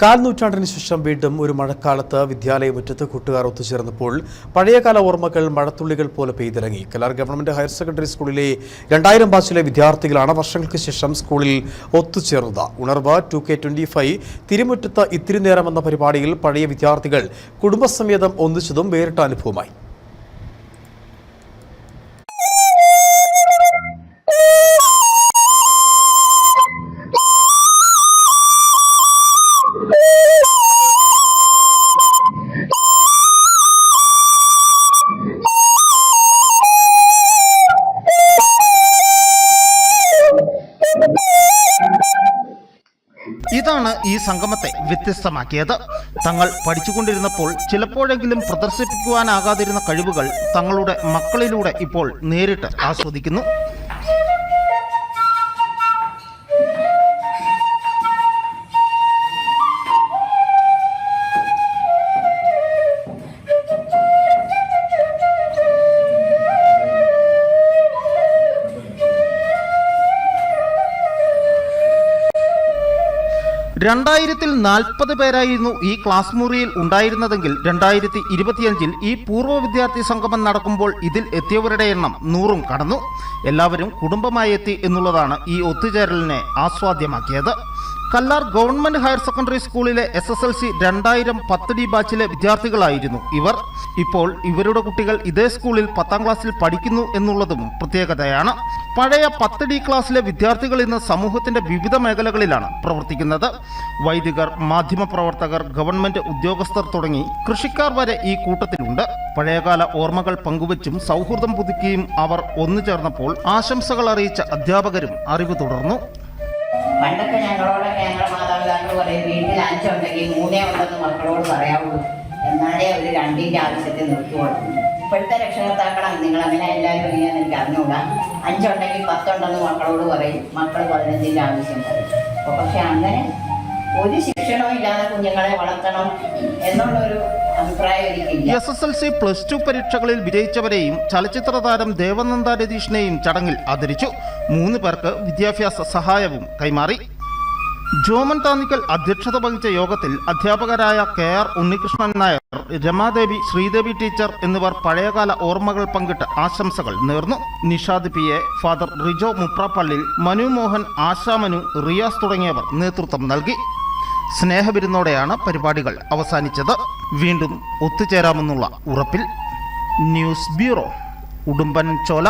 കാൽ നൂറ്റാണ്ടിന് ശേഷം വീണ്ടും ഒരു മഴക്കാലത്ത് വിദ്യാലയമുറ്റത്ത് കൂട്ടുകാർ ഒത്തുചേർന്നപ്പോൾ പഴയകാല ഓർമ്മകൾ മഴത്തുള്ളികൾ പോലെ പെയ്തിറങ്ങി. കലാർ ഗവൺമെന്റ് ഹയർ സെക്കൻഡറി സ്കൂളിലെ രണ്ടായിരം ബാച്ചിലെ വിദ്യാർത്ഥികളാണ് വർഷങ്ങൾക്ക് ശേഷം സ്കൂളിൽ ഒത്തുചേർന്നത്. Unarvu two K twenty five തിരുമുറ്റത്ത് ഇത്തിരി നേരം എന്ന പരിപാടിയിൽ പഴയ വിദ്യാർത്ഥികൾ കുടുംബസമേതം ഒന്നിച്ചതും വേറിട്ട അനുഭവമായി. ഇതാണ് ഈ സംഗമത്തെ വ്യത്യസ്തമാക്കിയത്? തങ്ങൾ പഠിച്ചുകൊണ്ടിരുന്നപ്പോൾ ചിലപ്പോഴെങ്കിലും പ്രദർശിപ്പിക്കുവാനാകാതിരുന്ന കഴിവുകൾ തങ്ങളുടെ മക്കളിലൂടെ ഇപ്പോൾ നേരിട്ട് ആസ്വദിക്കുന്നു. രണ്ടായിരത്തിൽ നാൽപ്പത് പേരായിരുന്നു ഈ ക്ലാസ് മുറിയിൽ ഉണ്ടായിരുന്നതെങ്കിൽ രണ്ടായിരത്തി ഇരുപത്തിയഞ്ചിൽ ഈ പൂർവ വിദ്യാർത്ഥി സംഗമം നടക്കുമ്പോൾ ഇതിൽ എത്തിയവരുടെ എണ്ണം നൂറും കടന്നു. എല്ലാവരും കുടുംബമായി എത്തി എന്നുള്ളതാണ് ഈ ഒത്തുചേരലിനെ ആസ്വാദ്യമാക്കിയത്. കല്ലാർ ഗവൺമെന്റ് ഹയർ സെക്കൻഡറി സ്കൂളിലെ എസ് എസ് എൽ സി രണ്ടായിരം പത്ത് ഡി ബാച്ചിലെ വിദ്യാർത്ഥികളായിരുന്നു ഇവർ. ഇപ്പോൾ ഇവരുടെ കുട്ടികൾ ഇതേ സ്കൂളിൽ പത്താം ക്ലാസ്സിൽ പഠിക്കുന്നു എന്നുള്ളതും പ്രത്യേകതയാണ്. പഴയ പത്ത് ഡി ക്ലാസ്സിലെ വിദ്യാർത്ഥികൾ ഇന്ന് സമൂഹത്തിന്റെ വിവിധ മേഖലകളിലാണ് പ്രവർത്തിക്കുന്നത്. വൈദികർ മാധ്യമപ്രവർത്തകർ ഗവൺമെന്റ് ഉദ്യോഗസ്ഥർ തുടങ്ങി കൃഷിക്കാർ വരെ ഈ കൂട്ടത്തിലുണ്ട്. പഴയകാല ഓർമ്മകൾ പങ്കുവച്ചും സൗഹൃദം പുതുക്കിയും അവർ ഒന്നു ചേർന്നപ്പോൾ ആശംസകൾ അറിയിച്ച അധ്യാപകരും അറിവ് തുടർന്നു. പണ്ടൊക്കെ ഞങ്ങളോടൊക്കെ ഞങ്ങളുടെ മാതാപിതാക്കൾ പറയും വീട്ടിൽ അഞ്ചുണ്ടെങ്കിൽ മൂന്നേ ഉണ്ടെന്ന് മക്കളോട് പറയാവുള്ളൂ. എന്നാലേ അവർ രണ്ടിന്റെ ആവശ്യത്തെ നിർത്തുകയുള്ളൂ ഇപ്പോഴത്തെ രക്ഷകർത്താക്കളാണ് നിങ്ങൾ അങ്ങനെ എല്ലാവരും എങ്ങനെയാണെന്ന് എനിക്ക് അറിഞ്ഞുകൂടാ. അഞ്ചുണ്ടെങ്കിൽ പത്തുണ്ടെന്ന് മക്കളോട് പറയും. മക്കൾ പതിനഞ്ചിന്റെ ആവശ്യം പറയും. അപ്പോൾ പക്ഷെ അങ്ങനെ ഒരു ശിക്ഷണവും ഇല്ലാതെ കുഞ്ഞുങ്ങളെ വളർത്തണം എന്നുള്ളൊരു S S L C plus two പരീക്ഷകളിൽ വിജയിച്ചവരെയും ചലച്ചിത്ര താരം ദേവനന്ദ രതീഷിനെയും ചടങ്ങിൽ ആദരിച്ചു. മൂന്ന് പേർക്ക് വിദ്യാഭ്യാസ സഹായവും കൈമാറി. ജോമൻ താന്നിക്കൽ അധ്യക്ഷത വഹിച്ച യോഗത്തിൽ അധ്യാപകരായ K R Unnikrishnan Nair Ramadevi Sreedevi teacher എന്നിവർ പഴയകാല ഓർമ്മകൾ പങ്കിട്ട് ആശംസകൾ നേർന്നു. Nishad P A father Rijo Muprappally Manu Mohan Asha Manu Riyas തുടങ്ങിയവർ നേതൃത്വം നൽകി. സ്നേഹവിരുന്നോടെയാണ് പരിപാടികൾ അവസാനിച്ചത്. വീണ്ടും ഒത്തുചേരാമെന്നുള്ള ഉറപ്പിൽ ന്യൂസ് ബ്യൂറോ ഉടുമ്പൻ ചോല